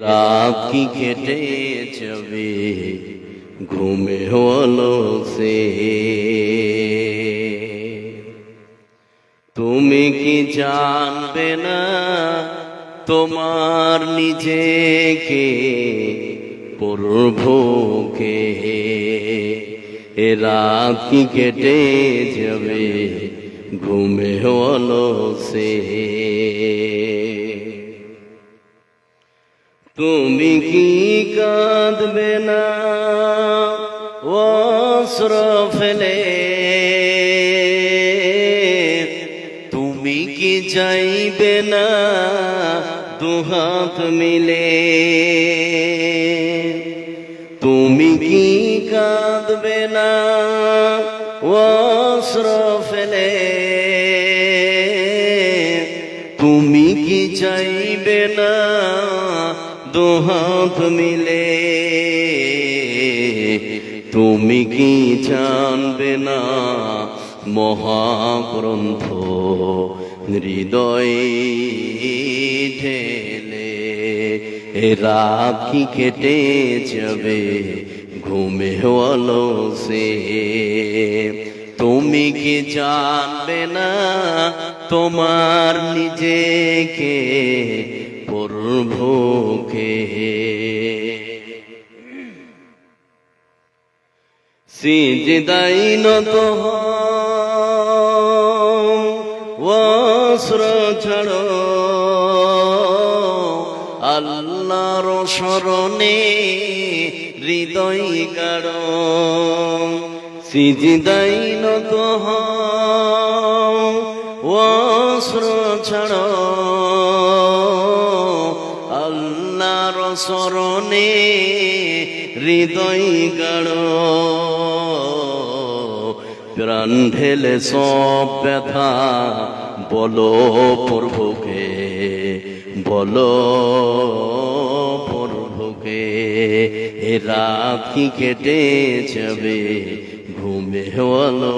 রাত কি কেটে যাবে, ঘুমে হলো সে। তুমি কি জানবে না তোমার নিজেকে, প্রভুকে? এ রাত কি কেটে যাবে, ঘুমে হলো সে। তুমি কি কাঁদবে না? অস্ত্র ফেলে। তুমি কি চাইবে না? দুহাত মিলে। তুমি কি কাঁদবে না? অস্ত্র ফেলে। তুমি কি চাইবে না? দুহাত মিলে তুমি কি জানবে না? মহাগ্রন্থ হৃদয় এ রাত কেটে যাবে? ঘুমে হলো সে। তুমি কি জানবে না তোমার নিজেকে? প্রভুকে সিজদাই নত ওস্র ছাড়ো। আল্লাহর স্মরণে হৃদয় গাড় সিজদাই নত ওস্র ছাড়ো। আল্লাহর স্মরণে হৃদয় গাড় প্রাণ ঢেলে সব ব্যথা, বলো প্রভুকে বলো প্রভুকে, এ রাত কি কেটে যাবে ঘুমে হলো